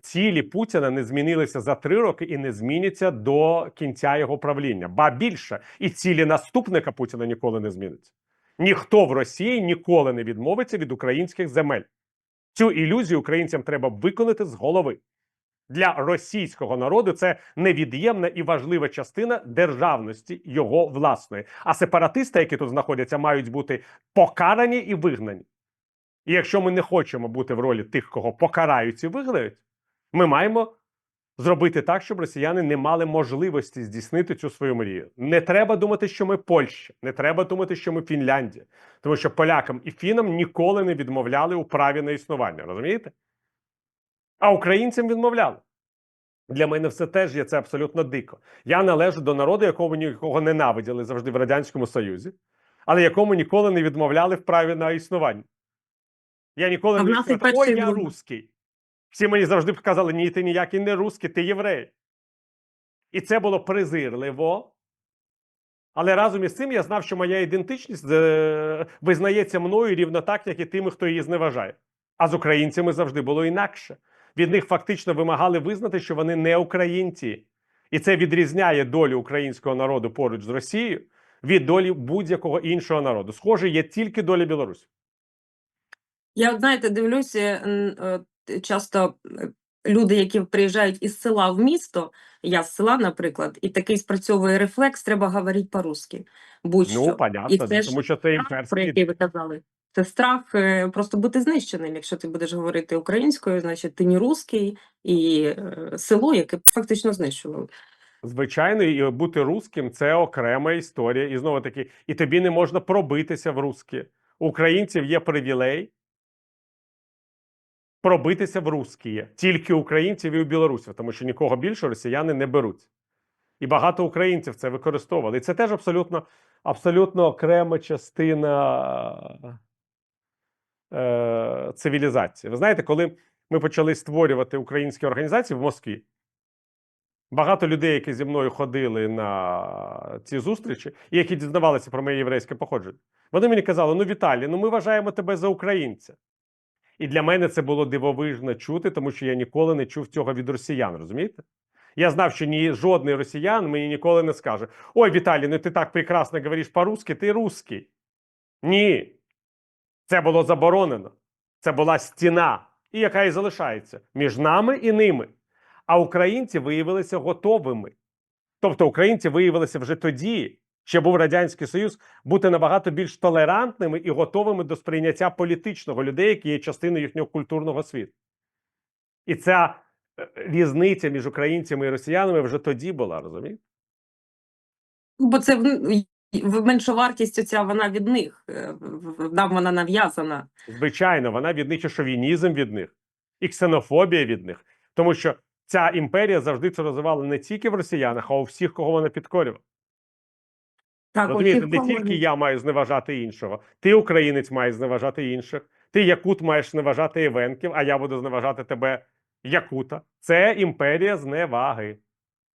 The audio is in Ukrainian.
Цілі Путіна не змінилися за три роки і не зміняться до кінця його правління. Ба більше, і цілі наступника Путіна ніколи не зміняться. Ніхто в Росії ніколи не відмовиться від українських земель. Цю ілюзію українцям треба виконати з голови. Для російського народу це невід'ємна і важлива частина державності його власної. А сепаратисти, які тут знаходяться, мають бути покарані і вигнані. І якщо ми не хочемо бути в ролі тих, кого покарають і вигнають, ми маємо зробити так, щоб росіяни не мали можливості здійснити цю свою мрію. Не треба думати, що ми Польща, не треба думати, що ми Фінляндія, тому що полякам і фінам ніколи не відмовляли у праві на існування. Розумієте? А українцям відмовляли. Для мене все теж є це абсолютно дико. Я належу до народу, якого нікого ненавиділи завжди в Радянському Союзі, але якому ніколи не відмовляли в праві на існування. Я ніколи А не сказав, ой, я був». русський. Всі мені завжди казали, ні, ти ніякий не русський, ти єврей. І це було презирливо. Але разом із цим я знав, що моя ідентичність е, визнається мною рівно так, як і тими, хто її зневажає. А з українцями завжди було інакше. Від них фактично вимагали визнати, що вони не українці. І це відрізняє долю українського народу поруч з Росією від долі будь-якого іншого народу. Схоже, є тільки доля Білорусі. Я, знаєте, дивлюся, е, часто е, люди, які приїжджають із села в місто, я з села, наприклад, і такий спрацьовує рефлекс, треба говорити по-русски. Будь-що. Ну, І понятно, це тому що це про який ви казали. Це страх е, просто бути знищеним. Якщо ти будеш говорити українською, значить ти не русський, і е, село, яке фактично знищували. Звичайно, і бути русським це окрема історія. І знову таки, і тобі не можна пробитися в русські. У українців є привілей пробитися в русські. Тільки українців і у білорусів, тому що нікого більше росіяни не беруть. І багато українців це використовували. І це теж абсолютно, абсолютно окрема частина е, цивілізації. Ви знаєте, коли ми почали створювати українські організації в Москві, багато людей, які зі мною ходили на ці зустрічі, і які дізнавалися про моє єврейське походження, вони мені казали: ну, Віталій, ну ми вважаємо тебе за українця. І для мене це було дивовижно чути, тому що я ніколи не чув цього від росіян, розумієте? Я знав, що ні жодний росіян мені ніколи не скаже: Ой, Віталій, ну ти так прекрасно говориш по-русски, ти русський. Ні. Це було заборонено. Це була стіна, і яка і залишається між нами і ними. А українці виявилися готовими. Тобто українці виявилися вже тоді, ще був Радянський Союз, бути набагато більш толерантними і готовими до сприйняття політичного людей, які є частиною їхнього культурного світу. І ця е, різниця між українцями і росіянами вже тоді була, розумієте? Бо це меншовартість оця вона від них. е, Нам вона нав'язана. Звичайно, вона від них і шовінізм від них, і ксенофобія від них. Тому що ця імперія завжди це розвивала не тільки в росіянах, а у всіх, кого вона підкорювала. Так, Розумієте, не тільки я маю зневажати іншого. Ти, українець, маєш зневажати інших. Ти, якут, маєш зневажати івенків, а я буду зневажати тебе, якута. Це імперія зневаги.